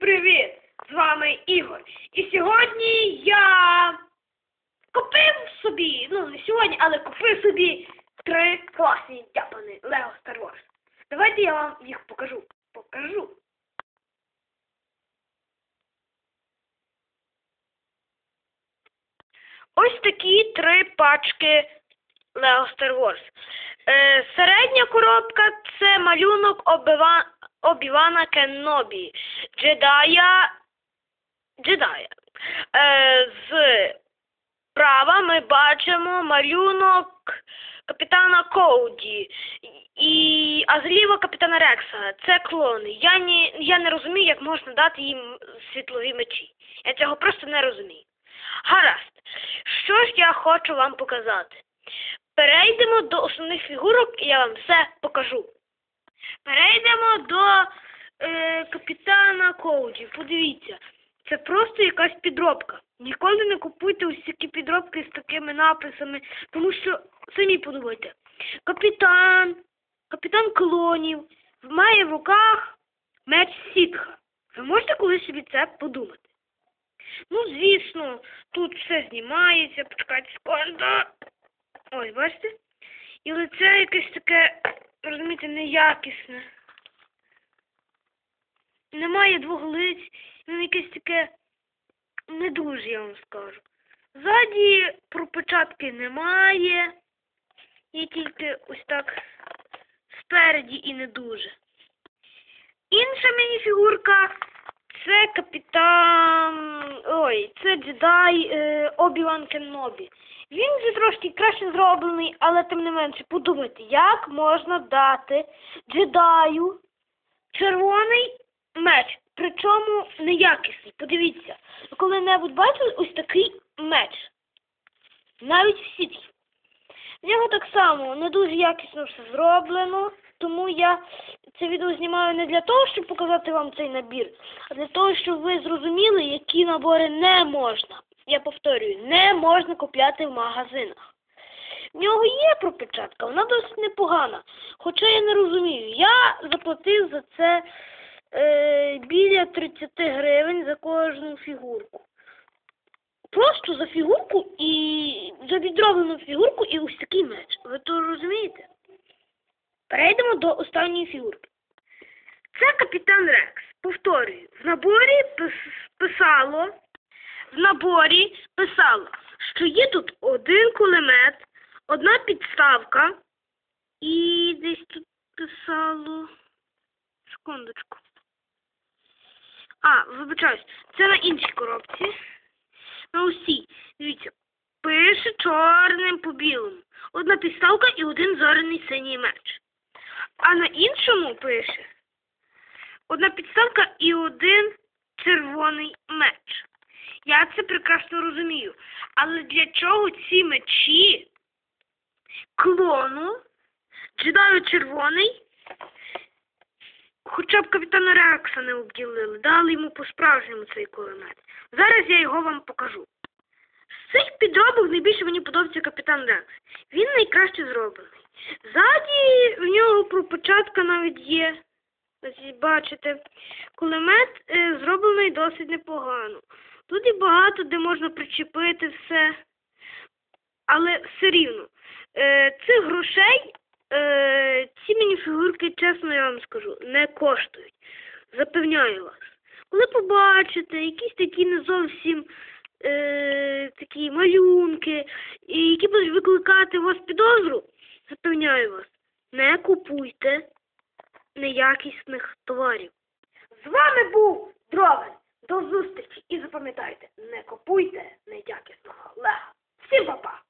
привіт! З вами Ігор. І сьогодні я купив собі, ну не сьогодні, але купив собі три класні тяпани Lego Star Wars. Давайте я вам їх покажу. Покажу. Ось такі три пачки Lego Star Wars. Е, середня коробка це малюнок. Обівана Кеннобі. Джедая. Джедая. Е, з права ми бачимо малюнок капітана Коуді. І, а зліва капітана Рекса. Це клони. Я не, я не розумію, як можна дати їм світлові мечі. Я цього просто не розумію. Гаразд. Що ж я хочу вам показати? Перейдемо до основних фігурок і я вам все покажу. Перейдемо до е, капітана Коуді. Подивіться, це просто якась підробка. Ніколи не купуйте такі підробки з такими написами, тому що самі подумайте. Капітан, капітан клонів має в руках меч Сітха. Ви можете колись собі це подумати? Ну, звісно, тут все знімається, почекайте секунду. Ось, бачите? І лице якесь таке, розумієте, неякісне. Немає двох лиць, воно якесь таке не дуже, я вам скажу. Ззаді пропечатки немає. Є тільки ось так спереді і не дуже. Інша мініфігурка це капітан. Ой, це джедай е, Обі-Ван Кеннобі. Він вже трошки краще зроблений, але тим не менше, подумайте, як можна дати джедаю червоний меч, причому неякісний. Подивіться, ви коли-небудь бачили ось такий меч? Навіть в сіті. В нього так само не дуже якісно все зроблено, тому я це відео знімаю не для того, щоб показати вам цей набір, а для того, щоб ви зрозуміли, які набори не можна. Я повторюю, не можна купляти в магазинах. В нього є пропечатка, вона досить непогана. Хоча я не розумію, я заплатив за це е, біля 30 гривень за кожну фігурку. Просто за фігурку і за відроблену фігурку і ось такий меч. Ви то розумієте? Перейдемо до останньої фігурки. Це капітан Рекс. Повторюю, в наборі писало, в наборі писало, що є тут один кулемет, одна підставка і десь тут писало. Секундочку. А, вибачаюсь, це на іншій коробці. На усій. Дивіться, пише чорним по білому. Одна підставка і один зоряний синій меч. А на іншому пише одна підставка і один червоний меч. Я це прекрасно розумію. Але для чого ці мечі клону джедаю червоний? Хоча б капітана Рекса не обділили, дали йому по-справжньому цей кулемет. Зараз я його вам покажу. З цих підробок найбільше мені подобається капітан Рекс. Він найкраще зроблений. Ззаді в нього пропочатка навіть є. Ось бачите, кулемет е, зроблений досить непогано. Тут і багато де можна причепити все. Але все рівно. Е, цих грошей е, ці мініфігурки, чесно я вам скажу, не коштують. Запевняю вас. Коли побачите якісь такі не зовсім е, такі малюнки, і які будуть викликати у вас підозру, запевняю вас, не купуйте неякісних товарів. З вами був Дровен. До зустрічі і запам'ятайте, не купуйте неякісного лега. Всім па-па!